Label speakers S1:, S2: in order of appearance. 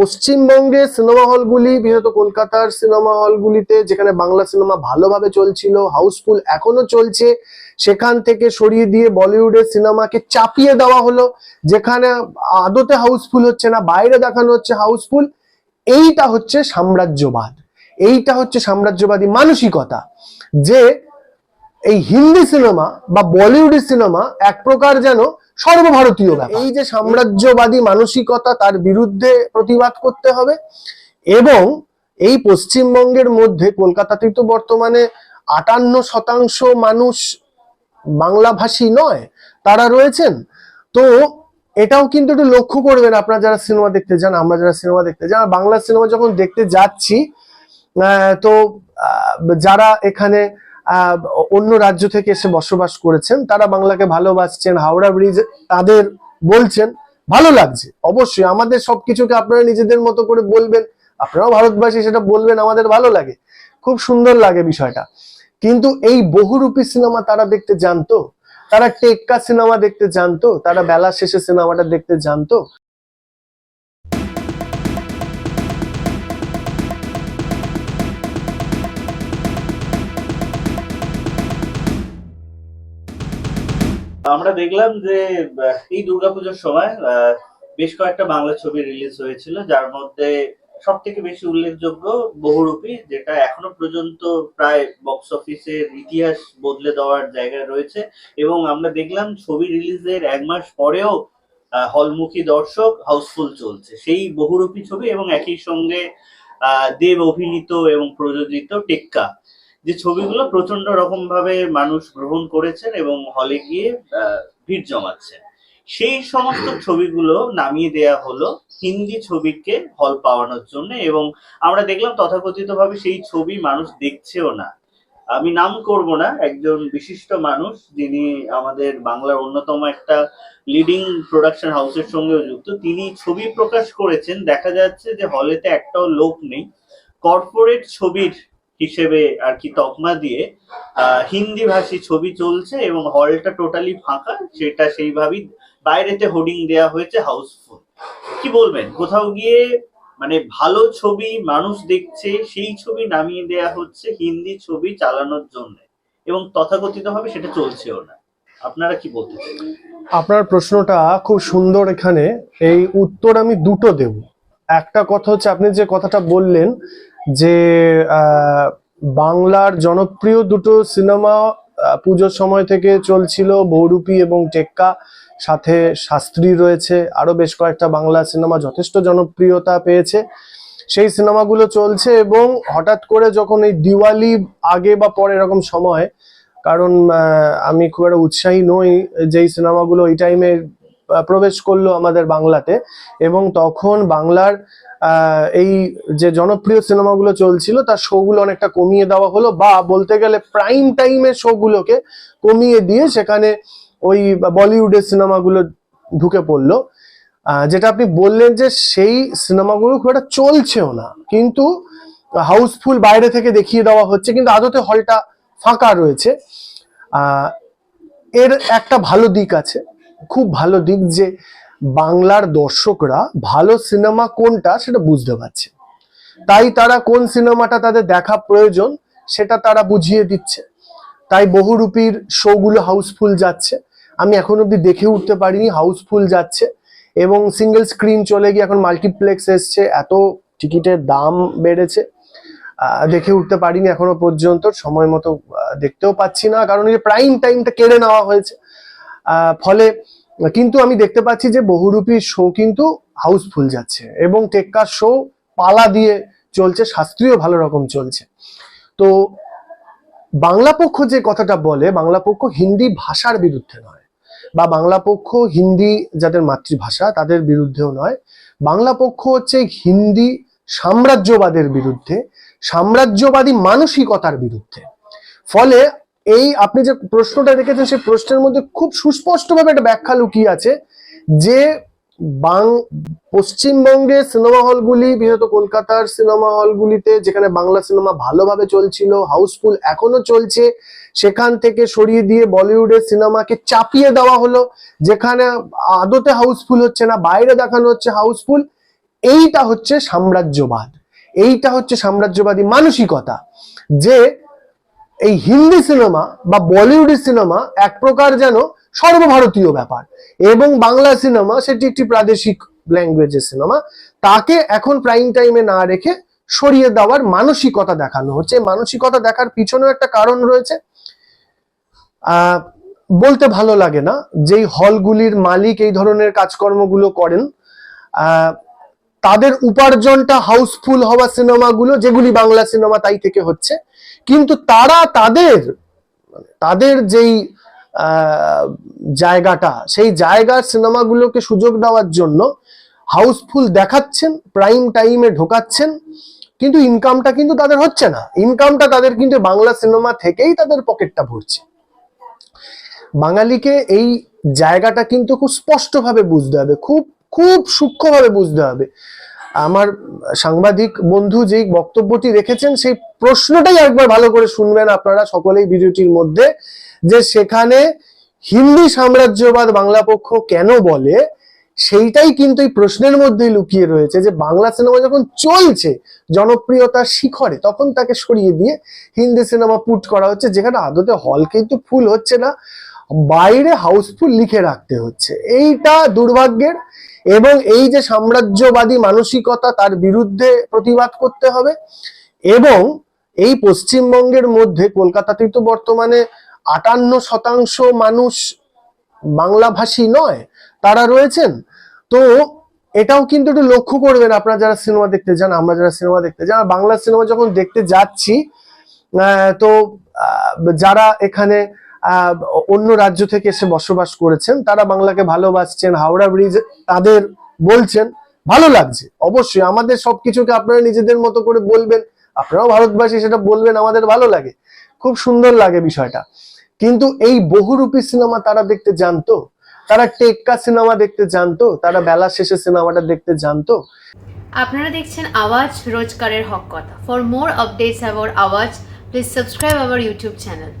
S1: পশ্চিমবঙ্গের সিনেমা হলগুলি, বিশেষত কলকাতার সিনেমা হলগুলিতে যেখানে বাংলা সিনেমা ভালোভাবে চলছিল, হাউসফুল এখনও চলছে, সেখান থেকে সরিয়ে দিয়ে বলিউডের সিনেমাকে চাপিয়ে দেওয়া হলো, যেখানে আদতে হাউসফুল হচ্ছে না, বাইরে দেখানো হচ্ছে হাউসফুল। এইটা হচ্ছে সাম্রাজ্যবাদ। এইটা হচ্ছে সাম্রাজ্যবাদী মানসিকতা, যে এই হিন্দি সিনেমা বা বলিউডের সিনেমা এক প্রকার যেন সর্বভারতীয় ব্যাপার। এই যে সাম্রাজ্যবাদী মানসিকতা তার বিরুদ্ধে প্রতিবাদ করতে হবে এবং এই পশ্চিমবঙ্গের মধ্যে কলকাতাতেই তো বর্তমানে আটান্ন শতাংশ মানুষ বাংলাভাষী নয়, তারা রয়েছেন। তো এটাও কিন্তু একটু লক্ষ্য করবেন আপনারা যারা সিনেমা দেখতে যান, আমরা যারা সিনেমা দেখতে যান, বাংলা সিনেমা যখন দেখতে যাচ্ছি তো যারা এখানে অন্য রাজ্য থেকে এসে বসবাস করেছেন। তারা বাংলাকে ভালোবাসছেন, হাওড়া ব্রিজ তাদের বলছেন, ভালো লাগছে, অবশ্যই আমাদের সবকিছুকে আপনারা নিজেদের মতো করে বলবেন, আপনারাও ভারতবাসী সেটা বলবেন, আমাদের ভালো লাগে। খুব সুন্দর লাগে বিষয়টা। কিন্তু এই বহুরূপী সিনেমা তারা দেখতে জানতো? তারা টেক্কা সিনেমা দেখতে জানতো? তারা বেলা শেষে সিনেমাটা দেখতে জানতো?
S2: আমরা দেখলাম যে এই দুর্গাপুজোর সময় বেশ কয়েকটা বাংলা ছবি রিলিজ হয়েছিল, যার মধ্যে সব থেকে বেশি উল্লেখযোগ্য বহুরূপী, যেটা এখনও পর্যন্ত প্রায় বক্স অফিসের ইতিহাস বদলে দেওয়ার জায়গায় রয়েছে। এবং আমরা দেখলাম ছবি রিলিজের এক মাস পরেও হলমুখী দর্শক হাউসফুল চলছে। সেই বহুরূপী ছবি এবং একই সঙ্গে দেব অভিনীত এবং প্রযোজিত টেক্কা। যে ছবিগুলো প্রচণ্ড রকম ভাবে মানুষ গ্রহণ করেছেন এবং হলে গিয়ে ভিড় জমাচ্ছেন। সেই সমস্ত ছবিগুলো নামিয়ে দেয়া হলো হিন্দি ছবিকে হল পাওয়ানোর জন্য এবং আমরা দেখলাম তথাকথিত ভাবে সেই ছবি মানুষ দেখছেও না। আমি নাম করব না, একজন বিশিষ্ট মানুষ যিনি আমাদের বাংলার অন্যতম একটা লিডিং প্রোডাকশন হাউসের সঙ্গেও যুক্ত। তিনি ছবি প্রকাশ করেছেন, দেখা যাচ্ছে যে হলেতে একটাও লোক নেই। কর্পোরেট ছবির হিসেবে আর কি তকমা দিয়ে হিন্দি ভাষী ছবি চলছে এবং হলটা টোটালি ফাঁকা, সেটা সেইভাবেই বাইরেতে হোর্ডিং দেওয়া হয়েছে হাউসফুল কি বলবেন? কোথাও গিয়ে মানে ভালো ছবি মানুষ দেখছে, সেই ছবি নামিয়ে দেয়া হচ্ছে হিন্দি ছবি চালানোর জন্য এবং তথাকথিতভাবে সেটা চলছেও না। আপনারা কি বলতে
S1: আপনার প্রশ্নটা খুব সুন্দর এখানে। এই উত্তর আমি দুটো দেব। একটা কথা হচ্ছে, আপনি যে কথাটা বললেন যে বাংলার জনপ্রিয় দুটো সিনেমা পুজোর সময় থেকে চলছিল বৌরূপী এবং টেক্কা, সাথে শাস্ত্রী রয়েছে আরও বেশ কয়েকটা বাংলা সিনেমা যথেষ্ট জনপ্রিয়তা পেয়েছে। সেই সিনেমাগুলো চলছে এবং হঠাৎ করে যখন এই দিওয়ালি আগে বা পরে এরকম সময়, কারণ আমি খুব একটা উৎসাহী নই যেই সিনেমাগুলো ওই টাইমে প্রবেশ করল আমাদের বাংলাতে এবং তখন বাংলার এই যে জনপ্রিয় সিনেমাগুলো চলছিল, তার শোগুলো অনেকটা কমিয়ে দেওয়া হলো বা বলতে গেলে প্রাইম টাইমের শোগুলোকে কমিয়ে দিয়ে সেখানে ওই বলিউডের সিনেমাগুলো ঢুকে পড়ল। যেটা আপনি বললেন যে সেই সিনেমাগুলো খুব একটা চলছেও না, কিন্তু হাউসফুল বাইরে থেকে দেখিয়ে দেওয়া হচ্ছে, কিন্তু আদতে হলটা ফাঁকা রয়েছে। এর একটা ভালো দিক আছে খুব ভালো দিক যে বাংলার দর্শকরা ভালো সিনেমা কোনটা সেটা বুঝতে পারছে। তাই তারা কোন সিনেমাটা তাদের দেখা প্রয়োজন সেটা তারা বুঝিয়ে দিচ্ছে। তাই বহুরূপীর শোগুলো হাউসফুল যাচ্ছে। আমি এখন অব্দি দেখে উঠতে পারিনি, হাউসফুল যাচ্ছে এবং সিঙ্গেল স্ক্রিন চলে গিয়ে এখন মাল্টিপ্লেক্স এসছে, এত টিকিটের দাম বেড়েছে। দেখে উঠতে পারিনি এখনও পর্যন্ত, সময় মতো দেখতেও পাচ্ছি না, কারণ এই প্রাইম টাইমটা কেড়ে নেওয়া হয়েছে। ফলে কিন্তু আমি দেখতে পাচ্ছি যে বহুরূপী শো কিন্তু হাউসফুল যাচ্ছে এবং টেক্কার শো পালা দিয়ে চলছে, শাস্ত্রীয় ভালো রকম চলছে। তো বাংলা পক্ষ যে কথাটা বলে, বাংলা পক্ষ হিন্দি ভাষার বিরুদ্ধে নয় বা বাংলা পক্ষ হিন্দি যাদের মাতৃভাষা তাদের বিরুদ্ধেও নয়। বাংলা পক্ষ হচ্ছে হিন্দি সাম্রাজ্যবাদের বিরুদ্ধে, সাম্রাজ্যবাদী মানসিকতার বিরুদ্ধে। ফলে এই আপনি যে প্রশ্নটা রেখেছেন, সেই প্রশ্নের মধ্যে খুব সুস্পষ্টভাবে একটা ব্যাখ্যা লুকিয়ে আছে যে বাং পশ্চিমবঙ্গের সিনেমা হলগুলি, বিশেষত কলকাতার সিনেমা হলগুলিতে যেখানে বাংলা সিনেমা ভালোভাবে চলছিল, হাউসফুল এখনও চলছে, সেখান থেকে সরিয়ে দিয়ে বলিউডের সিনেমাকে চাপিয়ে দেওয়া হলো, যেখানে আদতে হাউসফুল হচ্ছে না, বাইরে দেখানো হচ্ছে হাউসফুল, এইটা হচ্ছে সাম্রাজ্যবাদ। এইটা হচ্ছে সাম্রাজ্যবাদী মানসিকতা। যে এই হিন্দি সিনেমা বা বলিউডি সিনেমা এক প্রকার যেন সর্বভারতীয় ব্যাপার। এবং বাংলা সিনেমা সেটি একটি প্রাদেশিক ল্যাঙ্গুয়েজের সিনেমা। তাকে এখন প্রাইম টাইমে না রেখে সরিয়ে দেওয়ার মানসিকতা দেখানো হচ্ছে। মানসিকতা দেখার পিছনেও একটা কারণ রয়েছে। বলতে ভালো লাগে না যেই হলগুলির মালিক এই ধরনের কাজকর্মগুলো করেন। তাদের উপার্জনটা হাউসফুল হওয়া সিনেমাগুলো যেগুলি বাংলা সিনেমা তাই থেকে হচ্ছে। কিন্তু তারা তাদের তাদের যেই জায়গাটা, সেই জায়গার সিনেমাগুলোকে সুযোগ দেওয়ার জন্য হাউসফুল দেখাচ্ছেন, প্রাইম টাইমে ঢোকাচ্ছেন, কিন্তু ইনকামটা কিন্তু তাদের হচ্ছে না। ইনকামটা তাদের কিন্তু বাংলা সিনেমা থেকেই তাদের পকেটটা ভরছে। বাঙালিকে এই জায়গাটা কিন্তু খুব স্পষ্টভাবে বুঝতে হবে, খুব খুব সূক্ষ্মভাবে বুঝতে হবে। আমার সাংবাদিক বন্ধু যে বক্তব্যটি রেখেছেন, সেই প্রশ্নটাই একবার ভালো করে শুনবেন আপনারা সকলেই ভিডিওটির মধ্যে, যে সেখানে হিন্দি সাম্রাজ্যবাদ বাংলা পক্ষ কেন বলে? সেইটাই কিন্তু এই প্রশ্নের মধ্যেই লুকিয়ে রয়েছে যে বাংলা সিনেমা যখন চলছে জনপ্রিয়তার শিখরে, তখন তাকে সরিয়ে দিয়ে হিন্দি সিনেমা পুট করা হচ্ছে, যেখানে আদতে হল কিন্তু ফুল হচ্ছে না, বাইরে হাউসফুল লিখে রাখতে হচ্ছে। এইটা দুর্ভাগ্যের এবং এই যে সাম্রাজ্যবাদী মানসিকতা তার বিরুদ্ধে প্রতিবাদ করতে হবে এবং এই পশ্চিমবঙ্গের মধ্যে কলকাতাতেই তো বর্তমানে আটান্ন শতাংশ মানুষ বাংলাভাষী নয়, তারা রয়েছেন। তো এটাও কিন্তু একটু লক্ষ্য করবেন আপনারা যারা সিনেমা দেখতে যান, আমরা যারা সিনেমা দেখতে যান, বাংলা সিনেমা যখন দেখতে যাচ্ছি তো যারা এখানে অন্য রাজ্য থেকে এসে বসবাস করেছেন, তারা বাংলাকে ভালোবাসছেন, হাওড়া ব্রিজ তাদের বলছেন, ভালো লাগছে, অবশ্যই আমাদের সবকিছুকে আপনারা নিজেদের মতো করে বলবেন, আপনারাও ভারতবাসী সেটা বলবেন, আমাদের ভালো লাগে। খুব সুন্দর লাগে বিষয়টা। কিন্তু এই বহুরূপী সিনেমা তারা দেখতে জানতো তারা টেক্কা সিনেমা দেখতে জানতো, তারা বেলা শেষে সিনেমাটা দেখতে জানতো।
S3: আপনারা দেখছেন আওয়াজ রোজকারের হক কথা। For more updates about Awaaz please subscribe our YouTube channel